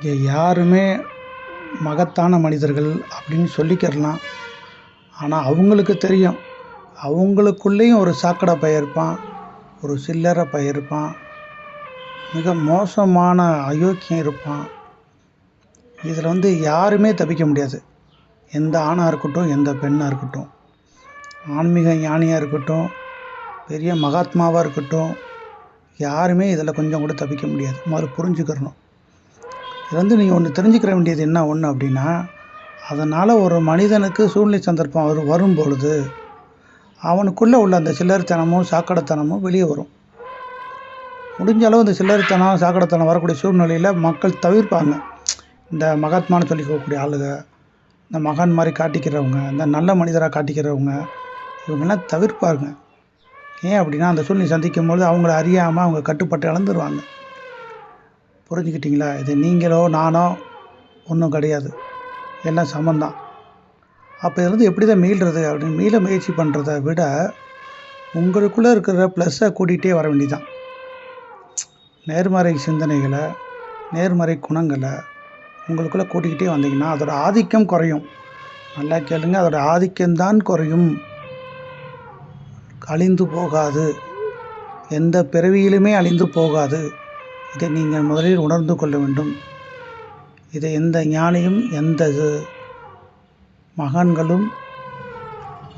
இங்கே யாருமே மகத்தான மனிதர்கள் அப்படின்னு சொல்லிக்கிறலாம். ஆனால் அவங்களுக்கு தெரியும். அவங்களுக்குள்ளேயும் ஒரு சாக்கடை பையன் இருப்பான் ஒரு சில்லறை பையன் இருப்பான் மிக மோசமான அயோக்கியம் இருப்பான். இதில் வந்து யாருமே தப்பிக்க முடியாது. எந்த ஆணாக இருக்கட்டும் எந்த பெண்ணாக இருக்கட்டும். ஆன்மீக ஞானியாக இருக்கட்டும் பெரிய மகாத்மாவாக இருக்கட்டும் யாருமே இதில் கொஞ்சம் கூட தப்பிக்க முடியாது. முதல்ல புரிஞ்சுக்கிறணும். இது வந்து நீங்கள் ஒன்று தெரிஞ்சுக்கிற வேண்டியது என்ன ஒன்று அப்படின்னா அதனால் ஒரு மனிதனுக்கு சூழ்நிலை சந்தர்ப்பம் அவர் வரும் பொழுது அவனுக்குள்ளே உள்ள அந்த சில்லறித்தனமும் சாக்கடைத்தனமும் வெளியே வரும். முடிஞ்ச அளவு இந்த சில்லறித்தனம் சாக்கடைத்தனம் வரக்கூடிய சூழ்நிலையில் மக்கள் தவிர்ப்பாங்க. இந்த மகாத்மான்னு சொல்லிக்கக்கூடிய ஆளுங்க இந்த மகான் மாதிரி காட்டிக்கிறவங்க இந்த நல்ல மனிதராக காட்டிக்கிறவங்க இவங்கெல்லாம் தவிர்ப்பாங்க ஏன் அப்படின்னா அந்த சூழ்நிலை சந்திக்கும் பொழுது அவங்கள அறியாமல் அவங்க கட்டுப்பட்டு இழந்துருவாங்க. புரிஞ்சுக்கிட்டீங்களா? இது நீங்களோ நானோ ஒன்றும் கிடையாது. எல்லாம் சமந்தான் அப்போ இருந்து எப்படி தான் மீள்றது? அப்படின்னு மீள முயற்சி பண்ணுறத விட உங்களுக்குள்ளே இருக்கிற ப்ளஸ்ஸை கூட்டிகிட்டே வர வேண்டிதான் நேர்மறை சிந்தனைகளை நேர்மறை குணங்களை உங்களுக்குள்ளே கூட்டிக்கிட்டே வந்தீங்கன்னா அதோட ஆதிக்கம் குறையும். நல்லா கேளுங்க அதோட ஆதிக்கம்தான் குறையும். அழிந்து போகாது. எந்த பிறவியிலுமே அழிந்து போகாது. இதை நீங்கள் முதலில் உணர்ந்து கொள்ள வேண்டும். இதை எந்த ஞானியும் எந்த மகான்களும்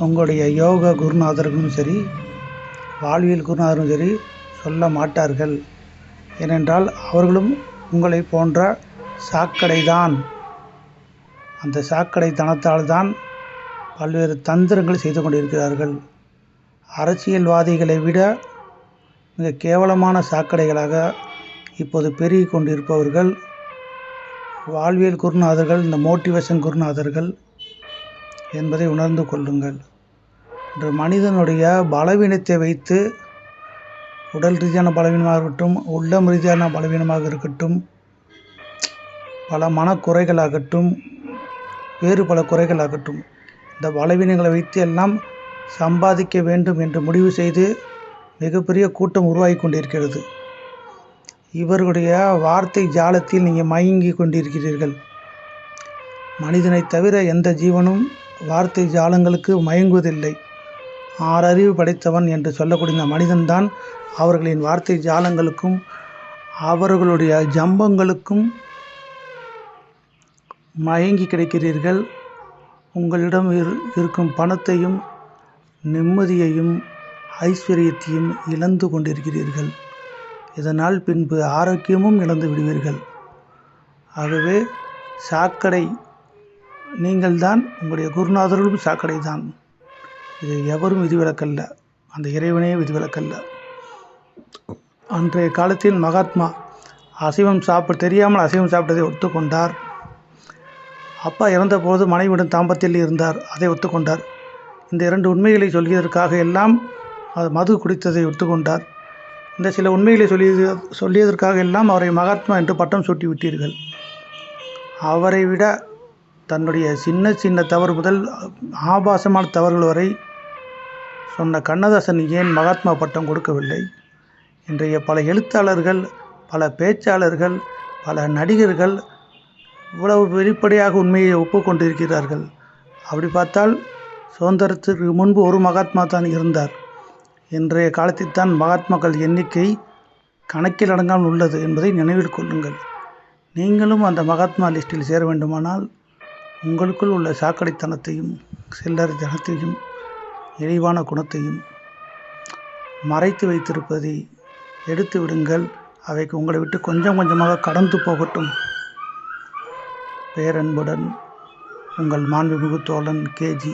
உங்களுடைய யோக குருநாதர்களும் சரி வாழ்வியல் குருநாதரும் சரி சொல்ல மாட்டார்கள். ஏனென்றால் அவர்களும் உங்களை போன்ற சாக்கடை தான் அந்த சாக்கடை தனத்தால் தான் பல்வேறு தந்திரங்கள் செய்து கொண்டிருக்கிறார்கள். அரசியல்வாதிகளை விட மிக கேவலமான சாக்கடைகளாக இப்போது பெருகி கொண்டிருப்பவர்கள் வாழ்வியல் குருநாதர்கள் இந்த மோட்டிவேஷன் குருநாதர்கள் என்பதை உணர்ந்து கொள்ளுங்கள். இன்று மனிதனுடைய பலவீனத்தை வைத்து உடல் ரீதியான பலவீனமாக இருக்கட்டும் உள்ளம் ரீதியான பலவீனமாக இருக்கட்டும் பல மனக்குறைகளாகட்டும் வேறு பல குறைகளாகட்டும் இந்த பலவீனங்களை வைத்து எல்லாம் சம்பாதிக்க வேண்டும் என்று முடிவு செய்து மிகப்பெரிய கூட்டம் உருவாகி கொண்டிருக்கிறது. இவர்களுடைய வார்த்தை ஜாலத்தில் நீங்கள் மயங்கி கொண்டிருக்கிறீர்கள். மனிதனை தவிர எந்த ஜீவனும் வார்த்தை ஜாலங்களுக்கு மயங்குவதில்லை. ஆறறிவு படைத்தவன் என்று சொல்லக்கூடிய மனிதன்தான் அவர்களின் வார்த்தை ஜாலங்களுக்கும் அவர்களுடைய ஜம்பங்களுக்கும் மயங்கி கிடைக்கிறீர்கள். உங்களிடம் இரு இருக்கும் பணத்தையும் நிம்மதியையும் ஐஸ்வர்யத்தையும் இழந்து கொண்டிருக்கிறீர்கள். இதனால் பின்பு ஆரோக்கியமும் இழந்து விடுவீர்கள். ஆகவே சாக்கடை நீங்கள்தான் உங்களுடைய குருநாதர்களும் சாக்கடை தான் இது எவரும் விதிவிலக்கல்ல. அந்த இறைவனே விதிவிலக்கல்ல. அன்றைய காலத்தில் மகாத்மா அசைவம் சாப்பிட தெரியாமல் அசைவம் சாப்பிட்டதை ஒத்துக்கொண்டார். அப்பா இறந்தபோது மனைவியுடன் தாம்பத்தில் இருந்தார். அதை ஒத்துக்கொண்டார். இந்த இரண்டு உண்மைகளை சொல்கிறதற்காக எல்லாம் அது மது குடித்ததை ஒத்துக்கொண்டார். இந்த சில உண்மைகளை சொல்லியது சொல்லியதற்காக எல்லாம் அவரை மகாத்மா என்று பட்டம் சூட்டி விட்டீர்கள். அவரை விட தன்னுடைய சின்ன சின்ன தவறு முதல் ஆபாசமான தவறுகள் வரை சொன்ன கண்ணதாசன் ஏன் மகாத்மா பட்டம் கொடுக்கவில்லை? இன்றைய பல எழுத்தாளர்கள் பல பேச்சாளர்கள் பல நடிகர்கள் இவ்வளவு வெளிப்படையாக உண்மையை ஒப்புக்கொண்டிருக்கிறார்கள். அப்படி பார்த்தால் சுதந்திரத்திற்கு முன்பு ஒரு மகாத்மா தான் இருந்தார். இன்றைய காலத்தில்தான் மகாத்மாக்கள் எண்ணிக்கை கணக்கில் அடங்காமல் உள்ளது என்பதை நினைவில் கொள்ளுங்கள். நீங்களும் அந்த மகாத்மா லிஸ்டில் சேர வேண்டுமானால் உங்களுக்குள் உள்ள சாக்கடைத்தனத்தையும் சில்லறை தனத்தையும் இழிவான குணத்தையும் மறைத்து வைத்திருப்பதை எடுத்து விடுங்கள். அவைக்கு உங்களை விட்டு கொஞ்சம் கொஞ்சமாக கடந்து போகட்டும். பேரன்புடன் உங்கள் மாண்புமிகு தோழன் கேஜி